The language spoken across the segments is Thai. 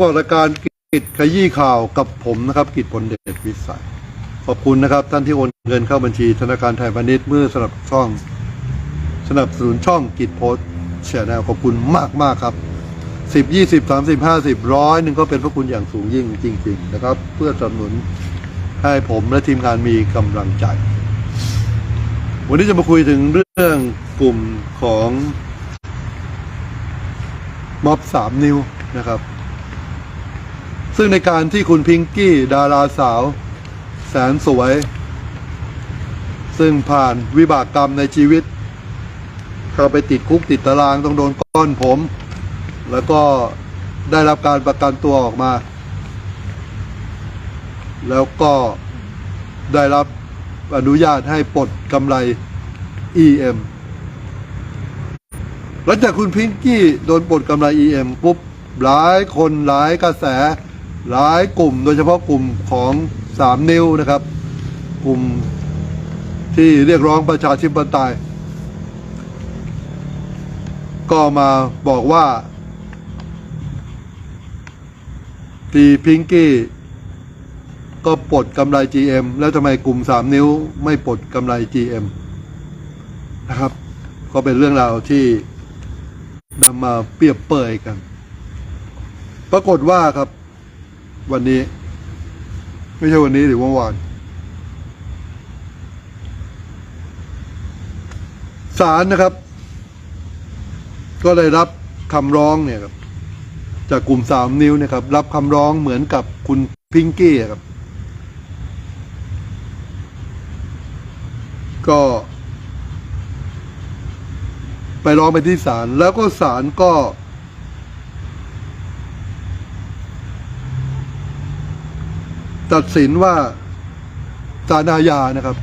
กับรายการกิจขยี้ข่าวกับผมนะครับกิจผลเดชวิสัย ขอบคุณนะครับ ท่านที่โอนเงินเข้าบัญชีธนาคารไทยพาณิชย์เมื่อสนับช่อง สนับสนุนช่องกิจโพสแชร์แนลขอบคุณมากมากครับสิบยี่สิบสามสิบห้าสิบร้อยหนึ่งก็เป็นพระคุณอย่างสูงยิ่งจริง ๆ นะครับ เพื่อสนับสนุนให้ผมและทีมงานมีกำลังใจ วันนี้จะมาคุยถึงเรื่องกลุ่มของม็อบสามนิ้วนะครับ ซึ่งในการที่คุณพิงกี้ดาราสาว แสนสวย ซึ่งผ่านวิบากกรรมในชีวิต เข้าไปติดคุกติดตารางต้องโดนก้อนผม แล้วก็ได้รับการประกันตัวออกมา แล้วก็ได้รับอนุญาตให้ปลดกำไร EM หลังจากคุณพิงกี้โดนปลดกำไร EM ปุ๊บหลายคนหลายกระแส หลายกลุ่มโดยเฉพาะกลุ่มของสามนิ้วนะครับ กลุ่มที่เรียกร้องประชาธิปไตย ก็มาบอกว่าทีพิงกี้ก็ปลดกำไร GM แล้วทำไมกลุ่มสามนิ้วไม่ปลดกำไร GM นะครับ ก็เป็นเรื่องราวที่นำมาเปรียบเปยกัน ปรากฏว่าครับ วันนี้ ไม่ใช่วันนี้หรือเมื่อวานศาลนะครับ ก็ได้รับคำร้องเนี่ยครับ จากกลุ่มสามนิ้วเนะครับ รับคำร้องเหมือนกับคุณพิงกี้ครับ ก็ ไปร้องไปที่ศาลแล้วก็ศาลก็ ตัดสินว่าศาลอาญานะครับ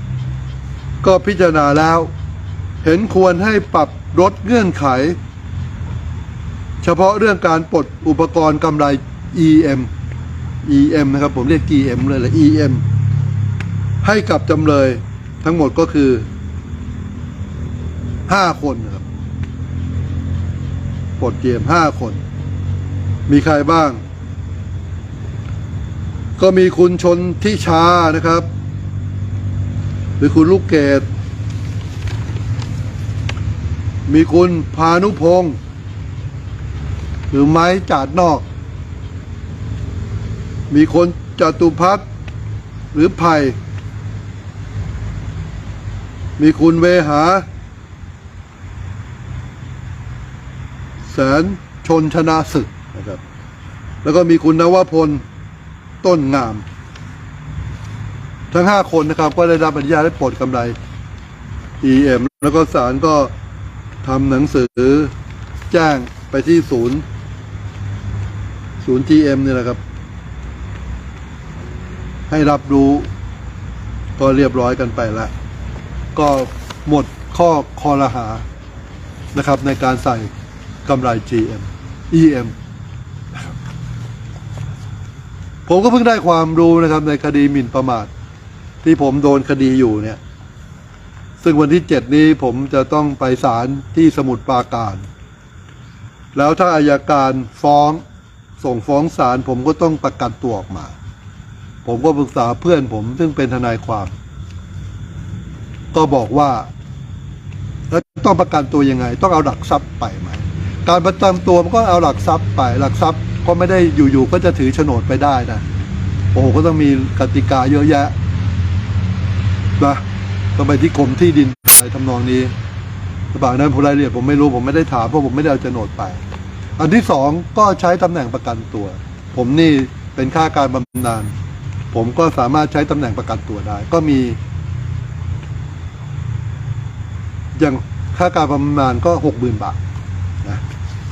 ก็พิจารณาแล้ว เห็นควรให้ปรับลดเงื่อนไข เฉพาะเรื่องการปลดอุปกรณ์กำไร EM EM นะครับ ผมเรียก GM เลยแหละ EM ให้กับจำเลยทั้งหมดก็คือห้าคนนะครับปลด GM ห้าคน มีใครบ้าง ก็มีคุณชนทิชานะครับ หรือคุณลูกเกดมีคุณพานุพงศ์หรือไม้จาดนอก มีคนจตุพัฒน์หรือไผ่มีคุณเวหา แสนชนชนะศึกนะครับ แล้วก็มีคุณนวพล ต้นงาม ทั้งห้าคนนะครับ ก็ได้รับอนุญาตให้ปลดกำไร EM แล้วก็ศาลก็ทำหนังสือแจ้งไปที่ศูนย์ ศูนย์ GM เนี่ยนะครับ ให้รับรู้ก็เรียบร้อยกันไปล้วก็หมดข้อคอรหานะครับในการใส่กำไร GM EM ผมก็เพิ่งได้ความรู้นะครับ ในคดีหมิ่นประมาท ที่ผมโดนคดีอยู่เนี่ย ซึ่งวันที่เจ็ดนี้ผมจะต้องไปศาลที่สมุทรปราการ แล้วถ้าอายการฟ้องส่งฟ้องศาลผมก็ต้องประกันตัวออกมา ผมก็ปรึกษาเพื่อนผมซึ่งเป็นทนายความ ก็บอกว่าแล้วต้องประกันตัวยังไง ต้องเอาหลักทรัพย์ไปไหมการประกันตัวมันก็เอาหลักทรัพย์ไปหลักทรัพย์ก็ไม่ได้อยู่ๆก็จะถือโฉนดไปได้นะ โอ้โหก็ต้องมีกติกาเยอะแยะนะต้องไปที่กรมที่ดินอะไรทำนองนี้สบายนั้นรายละเอียดผมไม่รู้ผมไม่ได้ถามเพราะผมไม่ได้เอาโฉนดไป อันที่สองก็ใช้ตำแหน่งประกันตัว ผมนี่เป็นข้าการบำนาญผมก็สามารถใช้ตำแหน่งประกันตัวได้ ก็มี อย่างค่าการบำนาญก็หกหมื่นบาทนะ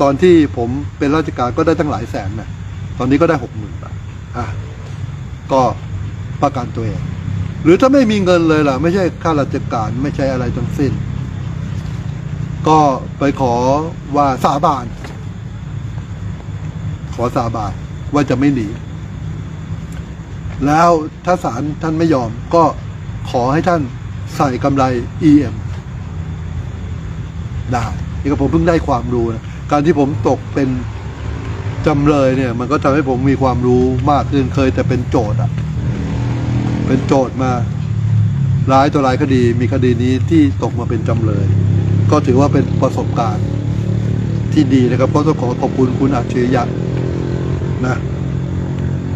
ตอนที่ผมเป็นราชการก็ได้ตั้งหลายแสนนะตอนนี้ก็ได้หกหมื่นบาทอะ ก็ประกันตัวเอง หรือถ้าไม่มีเงินเลยล่ะ ไม่ใช่ข้าราชการไม่ใช่อะไรทั้งสิ้น ก็ไปขอว่าสาบาน ขอสาบานว่าจะไม่หนี แล้วถ้าศาลท่านไม่ยอมก็ขอให้ท่านใส่กำไร EM ได้นี่ก็ผมเพิ่งได้ความรู้นะ การที่ผมตกเป็น จำเลยเนี่ยมันก็ทำให้ผมมีความรู้มากขึ้นเคยแต่เป็นโจทย์อะเป็นโจทย์มาหลายตัวหลายคดีมีคดีนี้ที่ตกมาเป็นจำเลย ก็ถือว่าเป็นประสบการณ์ที่ดีนะครับก็ต้องขอขอบคุณคุณอัจฉริยะนะ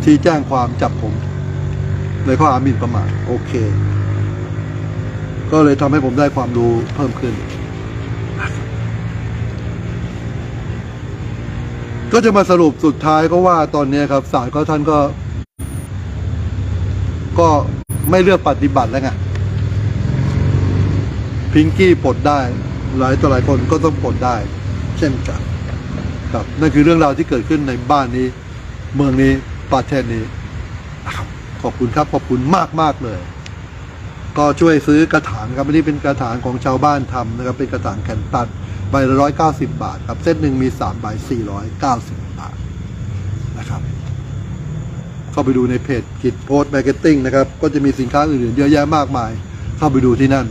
ที่แจ้งความจับผม ในข้อหาหมิ่นประมาทโอเค ก็เลยทำให้ผมได้ความรู้เพิ่มขึ้น ก็จะมาสรุปสุดท้ายก็ว่าตอนนี้ครับศาลก็ท่านก็ ก็ไม่เลือกปฏิบัติแล้วไงพิงกี้ปลดได้ หลายต่อหลายคนก็ต้องปลดได้ เช่นกันครับนั่นคือเรื่องราวที่เกิดขึ้นในบ้านนี้ เมืองนี้ประเทศนี้ขอบคุณครับขอบคุณมากมากเลย ก็ช่วยซื้อกระถางครับอันนี้เป็นกระถางของชาวบ้านทำนะครับ เป็นกระถางแคนตัน ใบละร้อยเก้าสิบบาทครับ เส้นหนึ่งมีสามใบสี่ร้อยเก้าสิบบาทนะครับ เข้าไปดูในเพจกิจโพสต์มาร์เก็ตติ้งนะครับ ก็จะมีสินค้าอื่นๆเยอะแยะมากมาย เข้าไปดูที่นั่น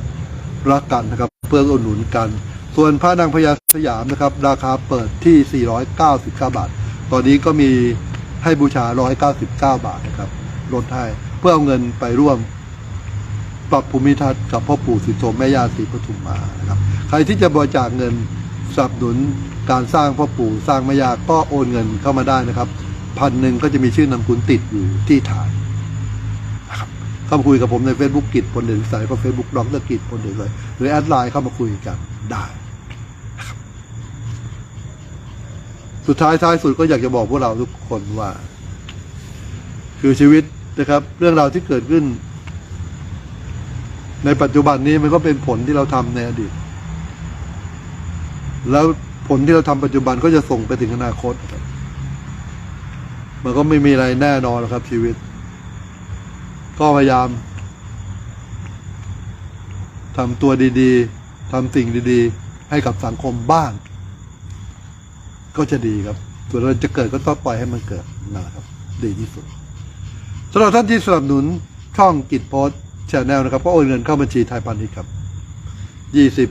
รักกันนะครับ เพื่ออุดหนุนกัน ส่วนพระนางพญาสยามนะครับ ราคาเปิดที่ 499 บาท ตอนนี้ก็มีให้บูชา 199 บาทนะครับลดให้เพื่อเอาเงินไปร่วมปรับภูมิทัศน์กับพ่อปู่สิโธแม่ย่าศรีปทุมมานะครับ ใครที่จะบริจาคเงินสนับสนุนการสร้างพ่อปู่สร้างแม่ยาก็โอนเงินเข้ามาได้นะครับพันหนึ่งก็จะมีชื่อนามกุลติดอยู่ที่ฐานนะครับเข้ามาคุยกับผมใน Facebook กิจพลเด่นสัยก็ Facebook ดรกิจพลเด่นเลยหรือแอดไลน์เข้ามาคุยกันได้นะครับสุดท้ายท้ายสุดก็อยากจะบอกพวกเราทุกคนว่า คือชีวิตนะครับ เรื่องราวที่เกิดขึ้น ในปัจจุบันนี้มันก็เป็นผลที่เราทำในอดีต แล้วผลที่เราทำปัจจุบันก็จะส่งไปถึงอนาคต มันก็ไม่มีอะไรแน่นอนหรอกครับ ชีวิต ก็พยายามทำตัวดีๆทำสิ่งดีๆ ให้กับสังคมบ้าง ก็จะดีครับ ส่วนเราจะเกิดก็ต้องปล่อยให้มันเกิดนะครับ ดีที่สุดสำหรับท่านที่สนับสนุนช่องกิจโพสชนแนลนะครับ ก็โอนเงินเข้าบัญชีไทยพาณิชย์ครับยี่สิบ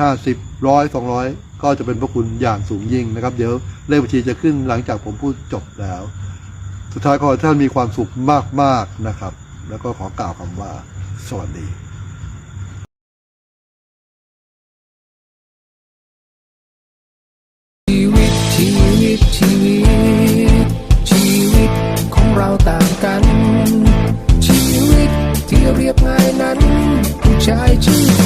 ห้าสิบร้อยสองร้อย ก็จะเป็นพระคุณอย่างสูงยิ่งนะครับ เดี๋ยวเลขบัญชีจะขึ้นหลังจากผมพูดจบแล้ว สุดท้ายขอท่านมีความสุขมากๆนะครับ แล้วก็ขอกล่าวคำว่า สวัสดีชีวิตชีวิตชีวิตชีวิตของเราต่างกัน ชีวิตที่เรียบง่ายนั้น ผู้ชายชื่อ